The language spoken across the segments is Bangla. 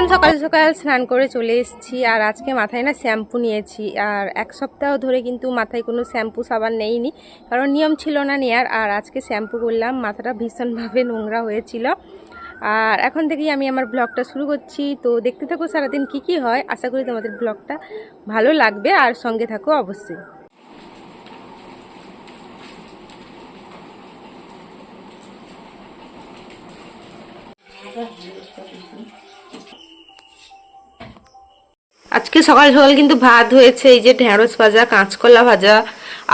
এখন সকাল সকাল স্নান করে চলে এসেছি, আর আজকে মাথায় না শ্যাম্পু নিয়েছি। আর এক সপ্তাহ ধরে কিন্তু মাথায় কোনো শ্যাম্পু সাবান নেইনি, কারণ নিয়ম ছিল না নেয়ার। আর আজকে শ্যাম্পু করলাম, মাথাটা ভীষণভাবে নোংরা হয়েছিল। আর এখন থেকেই আমি আমার ব্লগটা শুরু করছি। তো দেখতে থাকো সারাদিন কি কি হয়। আশা করি তোমাদের ব্লগটা ভালো লাগবে, আর সঙ্গে থাকো অবশ্যই। আজকে সকাল সকাল কিন্তু ভাত হয়েছে, এই যে ঢেঁড়স ভাজা, কাঁচকলা ভাজা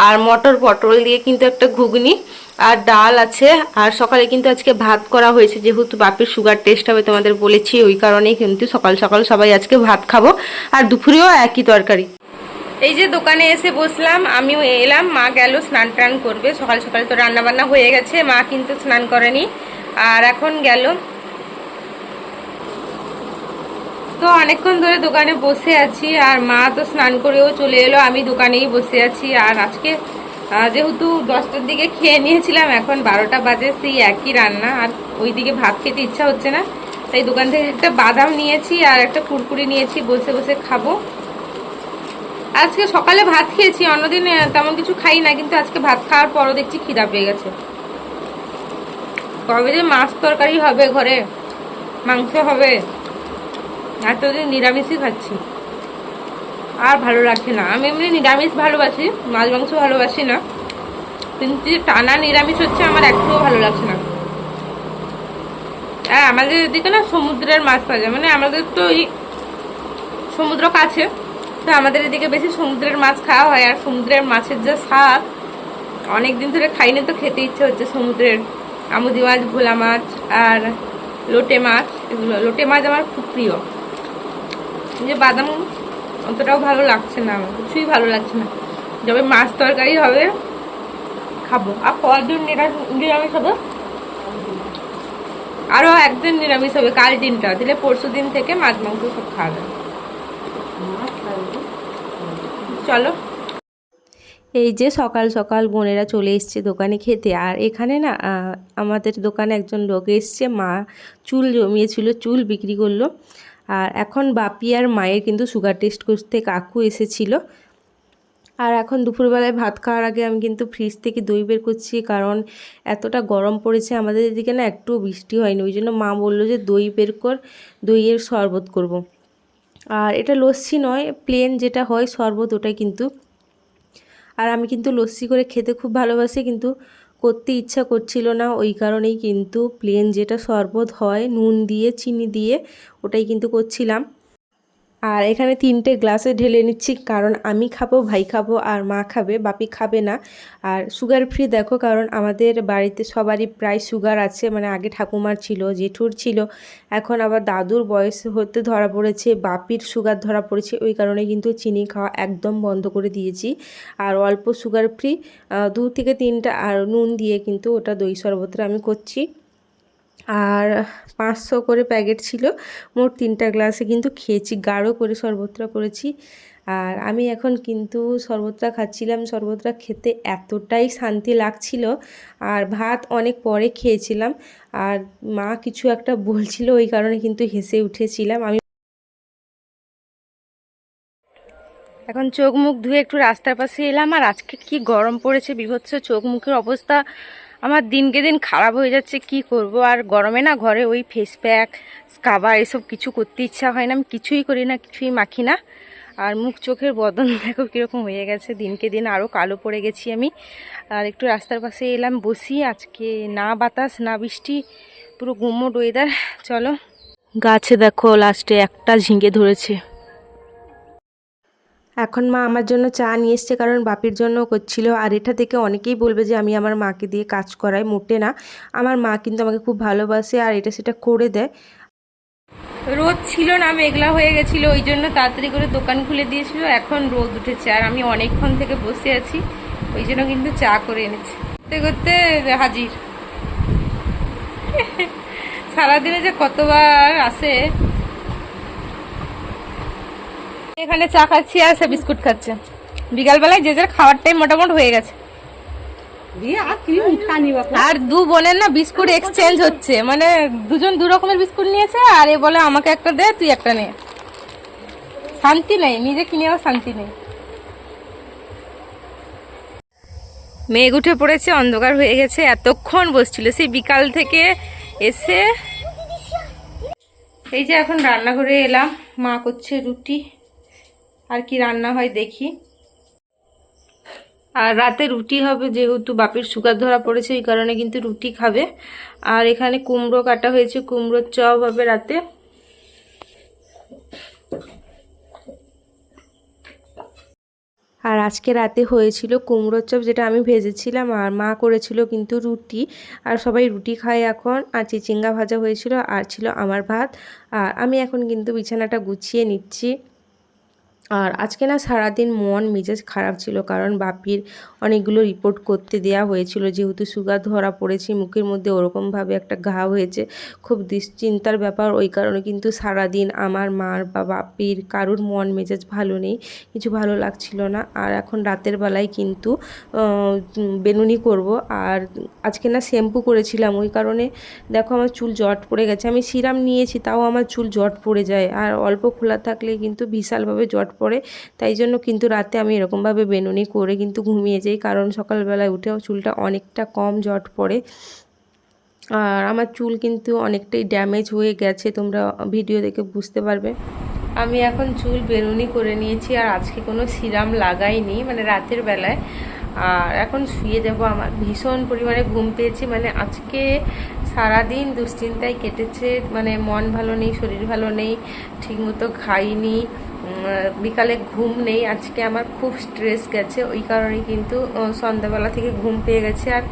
আর মটর পটল দিয়ে কিন্তু একটা ঘুগনি আর ডাল আছে। আর সকালে কিন্তু আজকে ভাত করা হয়েছে, যেহেতু বাপের সুগার টেস্ট হবে তোমাদের বলেছি, ওই কারণেই কিন্তু সকাল সকাল সবাই আজকে ভাত খাব। আর দুপুরেও একই তরকারি। এই যে দোকানে এসে বসলাম, আমিও এলাম, মা গেল স্নান টান করবে, সকাল সকাল তো রান্না বান্না হয়ে গেছে, মা কিন্তু স্নান করেনি। আর এখন গেল তো অনেকক্ষণ ধরে দোকানে বসে আছি আর মা তো স্নান করেও চলে এলো, আমি দোকানেই বসে আছি। আর আজকে যেহেতু দশটার দিকে খেয়ে নিয়েছিলাম, এখন বারোটা বাজে, সেই একই রান্না। আর ওইদিকে ভাত খেতে ইচ্ছা হচ্ছে না, তাই দোকান থেকে একটা বাদাম নিয়েছি আর একটা কুরকুরি নিয়েছি, বসে বসে খাব। আজকে সকালে ভাত খেয়েছি, অন্যদিন তেমন কিছু খাই না, কিন্তু আজকে ভাত খাওয়ার পরও দেখছি খিদা পেয়ে গেছে। কবে যে মাছ তরকারি হবে ঘরে, মাংস হবে এতদিন নিরামিষই খাচ্ছি। আর ভালো লাগছে না। আমি এমনি নিরামিষ ভালোবাসি, মাছ মাংস ভালোবাসি না। কিন্তু টানা নিরামিষ হচ্ছে আমার একটুও ভালো লাগছে না। আর আমাদের এদিকে না সমুদ্রের মাছ পাওয়া যায়। মানে আমাদের তো ওই সমুদ্র কাছে, তো আমাদের এদিকে বেশি সমুদ্রের মাছ খাওয়া হয়। আর সমুদ্রের মাছের যা স্বাদ অনেক দিন ধরে খাইনি তো খেতে ইচ্ছে হচ্ছে সমুদ্রের। আমুদি মাছ, ভোলা মাছ আর লোটে মাছ, এগুলো। লোটে মাছ আমার খুব প্রিয়। এই যে বাদাম, অতটাও ভালো লাগছে না, আমার। কিছুই ভালো লাগছে না। যবে মাছ তরকারি হবে, খাব। আর পরদিন নিরা- নিরামিষ হবে? আরও একদিন নিরামিষ হবে, কাল দিনটা। দিলে পরশু দিন থেকে মাছ, মাংস সব খাওয়া চলো। এই যে সকাল সকাল বোনেরা চলে এসছে দোকানে খেতে। আর এখানে না আমাদের দোকানে একজন লোক এসছে, মা চুল জমিয়েছিল, চুল বিক্রি করল। আর এখন বাপি আর মায়ের কিন্তু সুগার টেস্ট করতে কাকু এসেছিল আর এখন দুপুরবেলায় ভাত খাওয়ার আগে আমি কিন্তু ফ্রিজ থেকে দই বের করছি, কারণ এতটা গরম পড়েছে আমাদের এদিকে না একটু বৃষ্টি হয়নি, ওই জন্য মা বলল যে দই বের কর, দইয়ের শরবত করব। আর এটা লস্যি নয় প্লেন যেটা হয় শরবত ওটাই কিন্তু আর আমি কিন্তু লস্যি করে খেতে খুব ভালোবাসি, কিন্তু করতে ইচ্ছা করছিল না, ওই কারণেই কিন্তু প্লেন যেটা শরবত হয়, নুন দিয়ে, চিনি দিয়ে, ওটাই কিন্তু করছিলাম। আর এখানে তিনটে গ্লাসে ঢেলে নিচ্ছি, কারণ আমি খাব, ভাই খাব আর মা খাবে, বাপি খাবে না। আর সুগার ফ্রি দেখো, কারণ আমাদের বাড়িতে সবারই প্রায় সুগার আছে মানে আগে ঠাকুমার ছিল, জেঠুর ছিল, এখন আবার দাদুর বয়স হতে ধরা পড়েছে, বাপির সুগার ধরা পড়েছে, ওই কারণে কিন্তু চিনি খাওয়া একদম বন্ধ করে দিয়েছি। আর অল্প সুগার ফ্রি দু থেকে তিনটা, আর নুন দিয়ে কিন্তু ওটা দই শরবতটা আমি করছি। আর পাঁচশো করে প্যাকেট ছিল, মোট তিনটা গ্লাসে কিন্তু খেয়েছি, গাঢ় করে শরবতটা করেছি। আর আমি এখন কিন্তু শরবতটা খাচ্ছিলাম, শরবতটা খেতে এতটাই শান্তি লাগছিল। আর ভাত অনেক পরে খেয়েছিলাম, আর মা কিছু একটা বলছিল, ওই কারণে কিন্তু হেসে উঠেছিলাম। আমি এখন চোখ মুখ ধুয়ে একটু রাস্তার পাশে এলাম, আর আজকে কি গরম পড়েছে, বিভৎস চোখ মুখের অবস্থা। আমার দিনকে দিন খারাপ হয়ে যাচ্ছে, কি করব? আর গরমে না ঘরে ওই ফেস প্যাক স্কাবার এসব কিছু করতে ইচ্ছা হয় না। আমি কিছুই করি না, কিছুই মাখি না। আর মুখ চোখের বদন দেখো কীরকম হয়ে গেছে, দিনকে দিন আরও কালো পড়ে গেছি আমি। আর একটু রাস্তার পাশে এলাম, বসি, আজকে না বাতাস, না বৃষ্টি, পুরো গুমোট ওয়েদার চলো। গাছে দেখো লাস্টে একটা ঝিঙে ধরেছে। এখন মা আমার জন্য চা নিয়ে এসছে কারণ বাপির জন্য করছিল। আর এটা থেকে অনেকেই বলবে যে আমি আমার মাকে দিয়ে কাজ করাই, মোটে না। আমার মা কিন্তু আমাকে খুব ভালোবাসে আর এটা সেটা করে দেয়। রোদ ছিল না, মেঘলা হয়ে গেছিল, ওই জন্য তাড়াতাড়ি করে দোকান খুলে দিয়েছিল। এখন রোদ উঠেছে আর আমি অনেকক্ষণ থেকে বসে আছি, ওই জন্য কিন্তু চা করে এনেছি। করতে করতে হাজির। সারাদিনে যে কতবার আসে এখানে চা খাচ্ছি আর সে বিস্কুট খাচ্ছে। বিকালবেলায় যে যার খাওয়ার টাইম মোটামুটি হয়ে গেছে। আর দু বোনের না বিস্কুট এক্সচেঞ্জ হচ্ছে। মানে দুজন দু রকমের বিস্কুট নিয়েছে আর এ বলে আমাকে একটা দে তুই একটা নে। শান্তি নেই নিজে কিনেও শান্তি নেই। মেঘ উঠে পড়েছে অন্ধকার হয়ে গেছে। এতক্ষণ বসছিল। সেই বিকাল থেকে এসে এই যে এখন রান্নাঘরে এলাম। মা করছে রুটি। আর কি রান্না হয় দেখি। আর রাতে রুটি হবে যেহেতু বাপির সুগার ধরা পড়েছে, এই কারণে কিন্তু রুটি খাবে। আর এখানে কুমড়ো কাটা হয়েছে, কুমড়োর চপ হবে রাতে। আর আজকে রাতে হয়েছিল কুমড়োর চপ, যেটা আমি ভেজেছিলাম, আর মা করেছিল কিন্তু রুটি। আর সবাই রুটি খায় এখন, আর চিচিঙ্গা ভাজা হয়েছিল, আর ছিল আমার ভাত। আর আমি এখন কিন্তু বিছানাটা গুছিয়ে নিচ্ছি। আর আজকে না সারাদিন মন, মেজাজ খারাপ ছিল কারণ বাপির অনেকগুলো রিপোর্ট করতে দেয়া হয়েছিল। যেহেতু সুগার ধরা পড়েছে, মুখের মধ্যে ওরকমভাবে একটা ঘা হয়েছে, খুব দুশ্চিন্তার ব্যাপার। ওই কারণে কিন্তু সারাদিন আমার মার বা বাপির কারুর মন, মেজাজ ভালো নেই, কিছু ভালো লাগছিল না। আর এখন রাতের বেলায় কিন্তু বেনুনি করব। আর আজকে না শ্যাম্পু করেছিলাম, ওই কারণে দেখো আমার চুল জট পড়ে গেছে। আমি সিরাম নিয়েছি, তাও আমার চুল জট পড়ে যায়। আর অল্প খোলা থাকলে কিন্তু বিশালভাবে জট পড়ে তাই জন্য কিন্তু রাতে আমি এরকমভাবে বেনুনি করে কিন্তু ঘুমিয়ে যাই। কারণ সকালবেলায় উঠেও চুলটা অনেকটা কম জট পড়ে। আর আমার চুল কিন্তু অনেকটাই ড্যামেজ হয়ে গেছে। তোমরা ভিডিও দেখে বুঝতে পারবে। আমি এখন চুল বেনুনি করে নিয়েছি আর আজকে কোনো সিরাম লাগাইনি মানে রাতের বেলায়। আর এখন শুয়ে যাব। আমার ভীষণ পরিমাণে ঘুম পেয়েছি। মানে আজকে সারাদিন দুশ্চিন্তায় কেটেছে মানে মন ভালো নেই, শরীর ভালো নেই, ঠিকমতো খাইনি বিকালে ঘুম নেই। আজকে আমার খুব স্ট্রেস গেছে, ওই কারণে কিন্তু সন্ধ্যাবেলা থেকে ঘুম পেয়ে গেছে। আর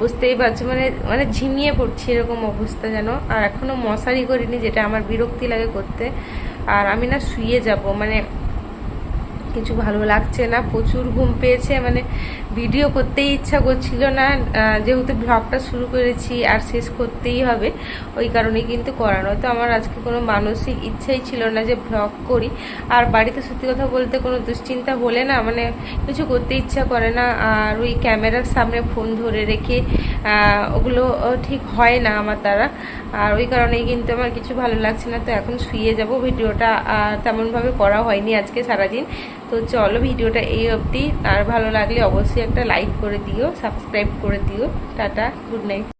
বুঝতেই পারছ মানে মানে ঝিমিয়ে পড়ছি এরকম অবস্থা যেন। আর এখনও মশারি করিনি, যেটা আমার বিরক্তি লাগে করতে। আর আমি না শুয়ে যাব মানে কিছু ভালো লাগছে না, প্রচুর ঘুম পেয়েছে মানে ভিডিও করতেই ইচ্ছা করছিল না যেহেতু ব্লগটা শুরু করেছি আর শেষ করতেই হবে, ওই কারণে কিন্তু করানো। তো আমার আজকে কোনো মানসিক ইচ্ছাই ছিল না যে ব্লগ করি। আর বাড়িতে সত্যি কথা বলতে কোনো দুশ্চিন্তা হলে না মানে কিছু করতে ইচ্ছা করে না, আর ওই ক্যামেরার সামনে ফোন ধরে রেখে ওগুলো ঠিক হয় না আমার দ্বারা। আর ওই কারণেই কিন্তু আমার কিছু ভালো লাগছে না। তো এখন শুয়ে যাব। ভিডিওটা তেমনভাবে করা হয়নি আজকে সারাদিন। তো চলো ভিডিওটা এই অবধি। আর ভালো লাগলে অবশ্যই একটা লাইক করে দিও সাবস্ক্রাইব করে দিও। Tata good night